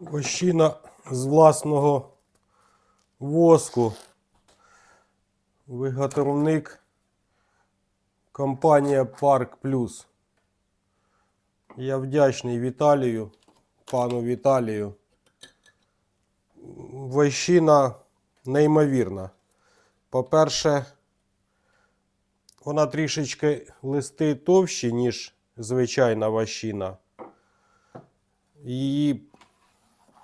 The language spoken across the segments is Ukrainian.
Вощина з власного воску. Виготовник компанія Парк Плюс. Я вдячний Віталію, пану Віталію. Вощина неймовірна. По-перше, вона трішечки листи товщі, ніж звичайна вощина. Її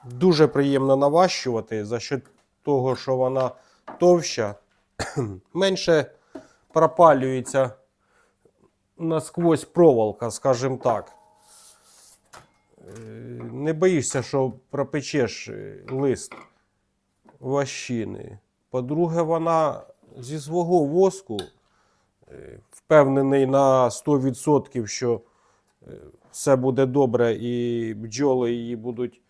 дуже приємно наващувати за що того, що вона товща, менше пропалюється насквозь проволока, скажімо так. Е, Не боїшся, що пропечеш е, лист ващини. По-друге, вона зі свого воску е, впевнений на 100%, що все буде добре і бджоли її будуть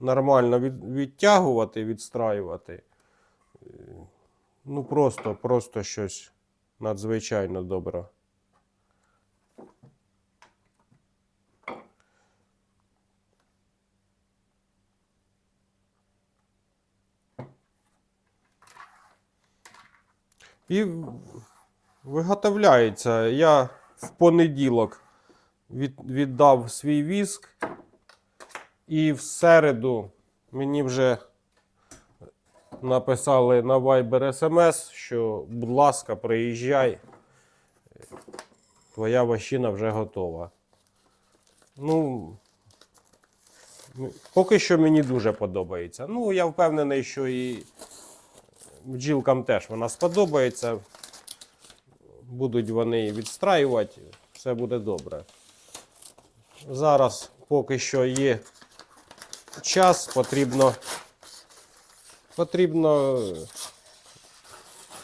нормально від, відтягувати, відстраювати. Е, Ну, просто, просто щось надзвичайно добре. І виготовляється. Я в понеділок від, віддав свій віск, і в середу мені вже написали на Viber SMS, що, будь ласка, приїжджай. Твоя ващина вже готова. Ну, поки що мені дуже подобається. Ну, я впевнений, що і бджілкам теж вона сподобається. Будуть вони відстраювати, все буде добре. Зараз поки що є час, потрібно, потрібно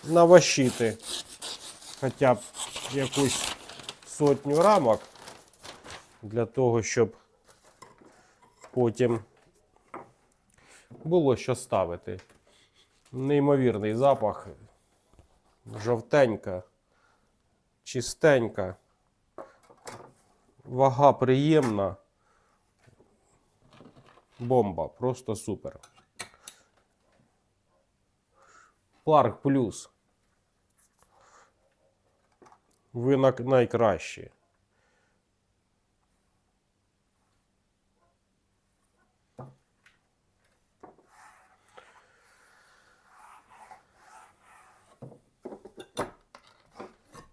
наващити хоча б якусь сотню рамок для того, щоб потім було що ставити. Неймовірний запах. Жовтенька, чистенька. Вага приємна. Бомба, просто супер. Парк плюс. Ви на- найкращі.